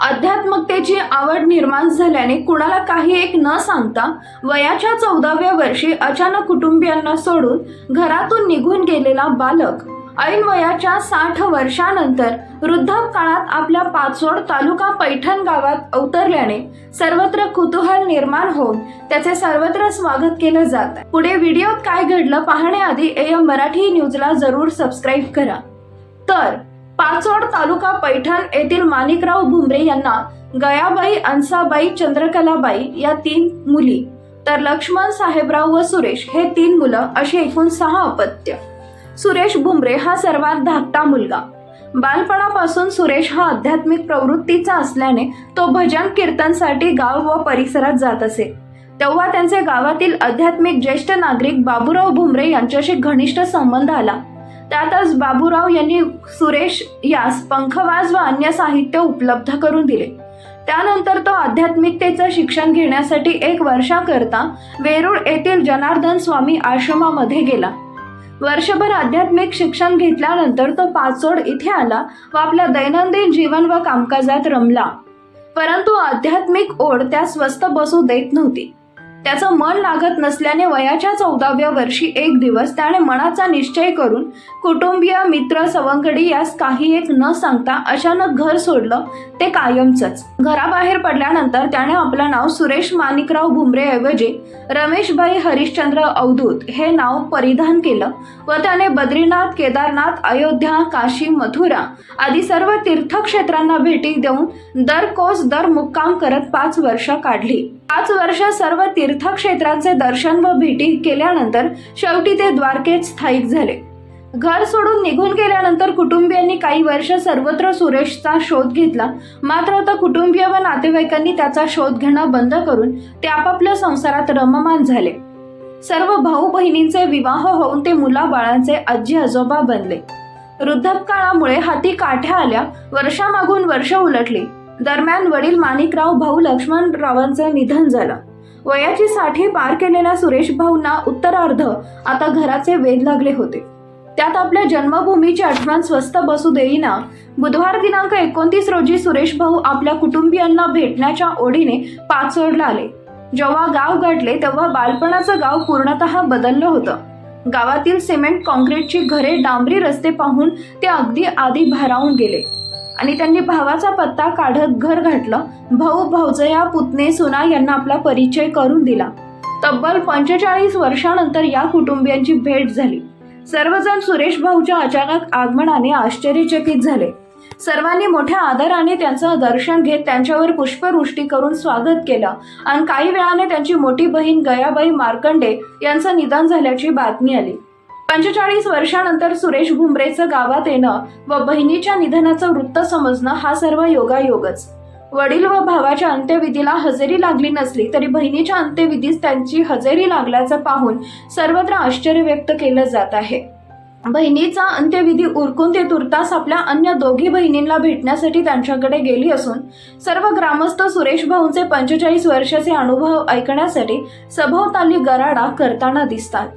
अध्यात्मकतेची आवड निर्माण झाल्याने कुणाला काही एक न सांगता वयाच्या चौदाव्या वर्षी अचानक कुटुंबियांना सोडून घरातून निघून गेलेला बालक ऐन वयाच्या साठ वर्षानंतर वृद्धापकाळात आपल्या पाचोड तालुका पैठण गावात अवतरल्याने सर्वत्र कुतूहल निर्माण होऊन त्याचे सर्वत्र स्वागत केलं जात. आहे पुढे व्हिडिओत काय घडलं पाहण्याआधी एम मराठी न्यूजला जरूर सबस्क्राईब करा. तर पाचोड तालुका पैठण येथील माणिकराव भुमरे यांना गयाबाई अंसाबाई चंद्रकलाबाई या तीन मुली तर लक्ष्मण साहेबराव व सुरेश हे तीन मुलं अशी एकूण सहा अपत्य. सुरेश भुमरे हा सर्वात धाकटा मुलगा. बालपणापासून सुरेश हा आध्यात्मिक प्रवृत्तीचा असल्याने तो भजन कीर्तनसाठी गाव व परिसरात जात असे. तेव्हा त्यांचे गावातील आध्यात्मिक ज्येष्ठ नागरिक बाबूराव भुमरे यांच्याशी घनिष्ठ संबंध आला. त्यातच बाबूराव यांनी सुरेश यास पंखवाज व अन्य साहित्य उपलब्ध करून दिले. त्यानंतर तो आध्यात्मिकतेचं शिक्षण घेण्यासाठी एक वर्षाकरता वेरूळ येथील जनार्दन स्वामी आश्रमामध्ये गेला. वर्षभर आध्यात्मिक शिक्षण घेतल्यानंतर तो पाचोड इथे आला व आपल्या दैनंदिन जीवन व कामकाजात रमला. परंतु आध्यात्मिक ओढ त्या स्वस्त बसू देत नव्हती. त्याचं मन लागत नसल्याने वयाच्या चौदाव्या वर्षी एक दिवस त्याने मनाचा निश्चय करून कुटुंबीय मित्र सवंगडी यास काही एक न सांगता अचानक घर सोडलं ते कायमचंच. घराबाहेर पडल्यानंतर त्याने आपलं नाव सुरेश माणिकराव भुमरे ऐवजी रमेशभाई हरिश्चंद्र अवधूत हे नाव परिधान केलं व त्याने बद्रीनाथ केदारनाथ अयोध्या काशी मथुरा आदी सर्व तीर्थक्षेत्रांना भेटी देऊन दर कोस दर मुक्काम करत पाच वर्ष काढली. पाच वर्ष सर्व तीर्थ तीर्थक्षेत्रांचे दर्शन व भेटी केल्यानंतर शेवटी ते द्वारकेत स्थायिक झाले. घर सोडून निघून गेल्यानंतर कुटुंबियांनी काही वर्ष सर्वत्र सुरेशचा शोध घेतला. मात्र आता कुटुंबीय व नातेवाईकांनी त्याचा शोध घेणं बंद करून ते आपापल्या संसारात रममान झाले. सर्व भाऊ बहिणींचे विवाह होऊन ते मुलाबाळांचे आजी आजोबा बनले. वृद्धपकाळामुळे हाती काठ्या आल्या वर्षामागून वर्ष उलटली. दरम्यान वडील माणिकराव भाऊ लक्ष्मणरावांचं निधन झालं. वयाची साठी पार केलेल्या सुरेश भाऊंना उत्तरार्ध आता घराचे वेध लागले होते. त्यात आपल्या जन्मभूमीची आठवण स्वस्त बसू देईना. बुधवार दिनांक एकोणतीस रोजी सुरेश भाऊ आपल्या कुटुंबियांना भेटण्याच्या ओढीने पाचोडला आले. जेव्हा गाव गाठले तेव्हा बालपणाचं गाव पूर्णतः बदललं होतं. गावातील सिमेंट कॉन्क्रीटची घरे डांबरी रस्ते पाहून ते अगदी आधी भारावून गेले. आणि त्यांनी भावाचा पत्ता काढत घर घातलं. भाऊ भाऊजया पुतणे सुना यांना आपला परिचय करून दिला. तब्बल पंचेचाळीस वर्षानंतर या कुटुंबियांची भेट झाली. सर्वजण सुरेश भाऊच्या अचानक आगमनाने आश्चर्यचकित झाले. सर्वांनी मोठ्या आदराने त्यांचं दर्शन घेत त्यांच्यावर पुष्पवृष्टी करून स्वागत केलं आणि काही वेळाने त्यांची मोठी बहीण गयाबाई मार्कंडे यांचं निधन झाल्याची बातमी आली. पंचेचाळीस वर्षानंतर सुरेश भुमरेचं गावात येणं व बहिणीच्या निधनाचं वृत्त समजणं हा सर्व योगायोगच. वडील व भावाच्या अंत्यविधीला हजेरी लागली नसली तरी बहिणीच्या अंत्यविधीस त्यांची हजेरी लागल्याचं पाहून सर्वत्र आश्चर्य व्यक्त केलं जात आहे. बहिणीचा अंत्यविधी उरकून ते तुर्तास आपल्या अन्य दोघी बहिणींना भेटण्यासाठी त्यांच्याकडे गेली असून सर्व ग्रामस्थ सुरेश भाऊंचे पंचेचाळीस वर्षाचे अनुभव ऐकण्यासाठी सभोवताली गराडा करताना दिसतात.